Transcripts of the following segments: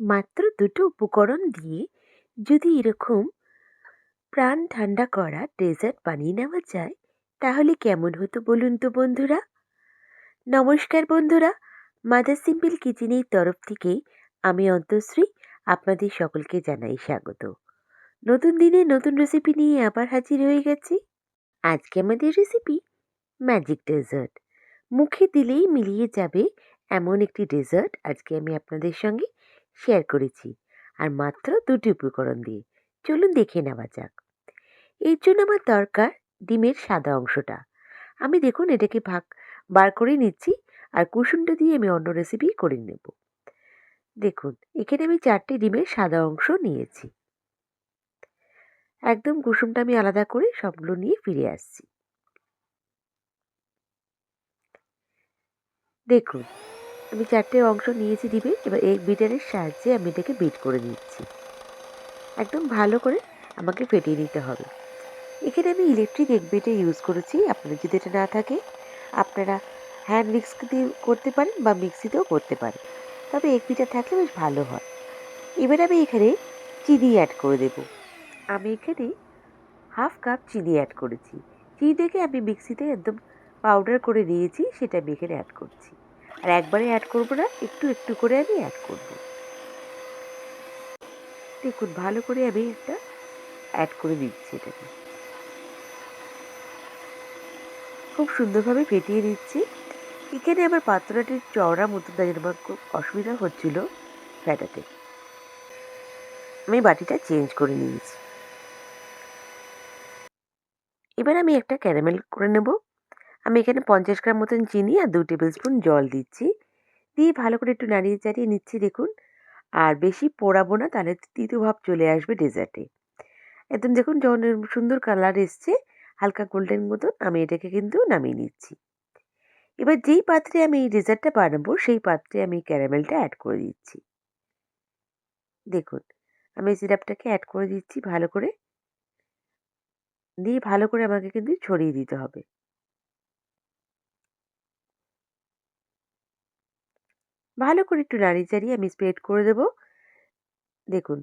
মাত্র দুটো উপকরণ দিয়ে যদি এরকম প্রাণ ঠান্ডা করা ডেজার্ট বানিয়ে নেওয়া যায়, তাহলে কেমন হতো বলুন তো বন্ধুরা? নমস্কার বন্ধুরা, মাদার সিম্পল কিচেনের তরফ থেকে আমি অন্তশ্রী আপনাদের সকলকে জানাই স্বাগত। নতুন দিনে নতুন রেসিপি নিয়ে আবার হাজির হয়ে গেছি। আজকে আমাদের রেসিপি ম্যাজিক ডেজার্ট মুখে দিলেই মিলিয়ে যাবে এমন একটি ডেজার্ট আজকে আমি আপনাদের সঙ্গে শেয়ার করেছি। আর মাত্র দুটি উপকরণ দিয়ে। চলুন দেখে নেওয়া যাক। এর জন্য আমার দরকার ডিমের সাদা অংশটা। আমি দেখুন এটাকে ভাগ, বার করে নিচ্ছি আর কুসুমটা দিয়ে আমি অন্য রেসিপি করে নেব। দেখুন, এখানে আমি চারটে ডিমের সাদা অংশ নিয়েছি। একদম কুসুমটা আমি আলাদা করে সবগুলো নিয়ে ফিরে আসছি। দেখুন আমি চারটে অংশ নিয়েছি ডিমে এবার এই বিটারের সাহায্যে আমি এটাকে বিট করে নিচ্ছি। একদম ভালো করে আমাকে ফেটিয়ে নিতে হবে। এখানে আমি ইলেকট্রিক এগ বিটে ইউজ করেছি আপনাদের যদি এটা না থাকে, আপনারা হ্যান্ড মিক্স দিয়ে করতে পারেন বা মিক্সিতেও করতে পারেন। তবে এগ বিটার থাকলে বেশ ভালো হয়। এবার আমি এখানে চিনি অ্যাড করে দেব। আমি এখানে হাফ কাপ চিনি অ্যাড করেছি। চিনি চিনিটাকে আমি মিক্সিতে একদম পাউডার করে নিয়েছি, সেটা আমি এখানে অ্যাড করছি। আর একবারে অ্যাড করব না, একটু একটু করে আমি অ্যাড করব। দেখুন, ভালো করে আমি একটা অ্যাড করে দিচ্ছি এটাকে। খুব সুন্দরভাবে ফেটিয়ে দিচ্ছি। এখানে আমার পাত্রটির চওড়া মতো দাঁড়িয়ে আমার খুব অসুবিধা হচ্ছিল ফ্যাটাতে আমি বাটিটা চেঞ্জ করে নিয়েছি। এবার আমি একটা ক্যারামেল করে নেব। আমি এখানে পঞ্চাশ গ্রাম মতন চিনি আর দু টেবিল স্পুন জল দিচ্ছি। দিয়ে ভালো করে একটু নাড়িয়ে চাড়িয়ে নিচ্ছি দেখুন। আর বেশি পোড়াবো না, তাহলে তিতো ভাব চলে আসবে ডেজার্টে একদম দেখুন যখন সুন্দর কালার এসছে, হালকা গোল্ডেন মতন, আমি এটাকে কিন্তু নামিয়ে নিচ্ছি। এবার যেই পাত্রে আমি এই ডেজার্টটা বানাবো, সেই পাত্রে আমি ক্যারামেলটা অ্যাড করে দিচ্ছি। দেখুন, আমি সিরাপটাকে অ্যাড করে দিচ্ছি ভালো করে। দিয়ে ভালো করে আমাকে কিন্তু ছড়িয়ে দিতে হবে। ভালো করে একটু নাড়িয়ে চাড়িয়ে আমি স্প্রেড করে দেব। দেখুন,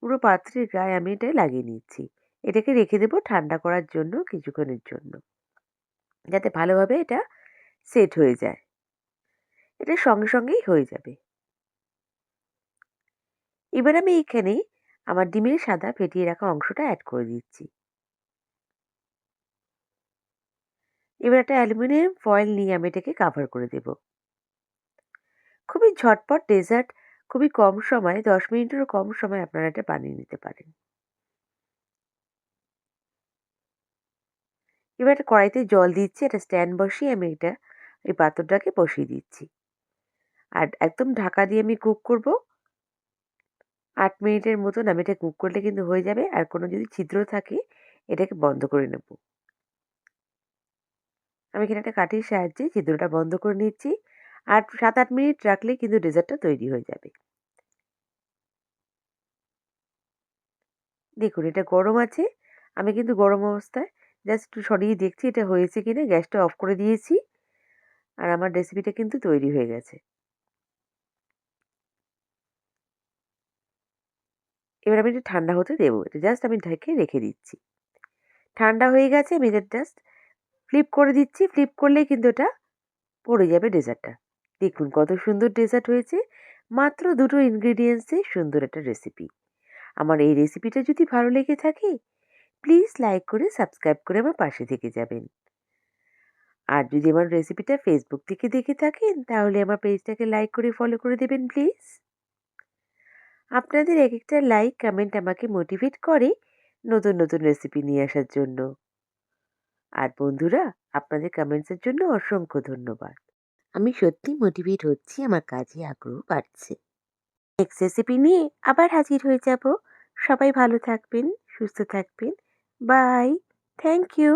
পুরো পাত্রের গায়ে আমি এটা লাগিয়ে নিচ্ছি। এটাকে রেখে দেবো ঠান্ডা করার জন্য, কিছুক্ষণের জন্য। যাতে ভালোভাবে এটা সেট হয়ে যায়। এটা সঙ্গে সঙ্গেই হয়ে যাবে। এবার আমি এখানে আমার ডিমের সাদা ফেটিয়ে রাখা অংশটা অ্যাড করে দিচ্ছি। এবার একটা অ্যালুমিনিয়াম ফয়েল নিয়ে আমি এটাকে কাভার করে দেব। খুবই ঝটপট ডেজার্ট খুবই কম সময়ে, দশ মিনিটেরও কম সময় আপনারা এটা বানিয়ে নিতে পারেন। এবার একটা কড়াইতে জল দিচ্ছি, একটা স্ট্যান্ড বসিয়ে আমি এটা, এই পাত্রটাকে বসিয়ে দিচ্ছি। আর একদম ঢাকা দিয়ে আমি কুক করব। আট মিনিটের মতন আমি এটা কুক করলে কিন্তু হয়ে যাবে। আর কোনো যদি ছিদ্র থাকে, এটাকে বন্ধ করে নেব। আমি এখানে একটা কাঠির সাহায্যে ছিদ্রটা বন্ধ করে নিচ্ছি। আর সাত আট মিনিট রাখলেই কিন্তু ডেজার্টটা তৈরি হয়ে যাবে। দেখুন, এটা গরম আছে। আমি কিন্তু গরম অবস্থায় জাস্ট একটু সরিয়ে দেখছি এটা হয়েছে কিনা, গ্যাসটা অফ করে দিয়েছি আর আমার রেসিপিটা কিন্তু তৈরি হয়ে গেছে। এবার আমি এটা ঠান্ডা হতে দেবো। এটা জাস্ট আমি ঢেকে রেখে দিচ্ছি। ঠান্ডা হয়ে গেছে, আমি এটা জাস্ট ফ্লিপ করে দিচ্ছি। ফ্লিপ করলেই কিন্তু এটা পড়ে যাবে ডেজার্টটা। দেখুন কত সুন্দর ডেজার্ট হয়েছে। মাত্র দুটো ইনগ্রিডিয়েন্টসে সুন্দর একটা রেসিপি আমার এই রেসিপিটা যদি ভালো লেগে থাকে প্লিজ লাইক করে সাবস্ক্রাইব করে আমার পাশে থেকে যাবেন। আর যদি আমার রেসিপিটা ফেসবুক থেকে দেখে থাকেন, তাহলে আমার পেজটাকে লাইক করে ফলো করে দেবেন প্লিজ আপনাদের এক একটা লাইক কমেন্ট আমাকে মোটিভেট করে নতুন নতুন রেসিপি নিয়ে আসার জন্য। আর বন্ধুরা, আপনাদের কমেন্টসের জন্য অসংখ্য ধন্যবাদ। আমি সত্যি মোটিভেট হচ্ছি, আমার কাজে আগ্রহ বাড়ছে। নেক্সট রেসিপি নিয়ে আবার হাজির হয়ে যাব। সবাই ভালো থাকবেন, সুস্থ থাকবেন। Bye thank you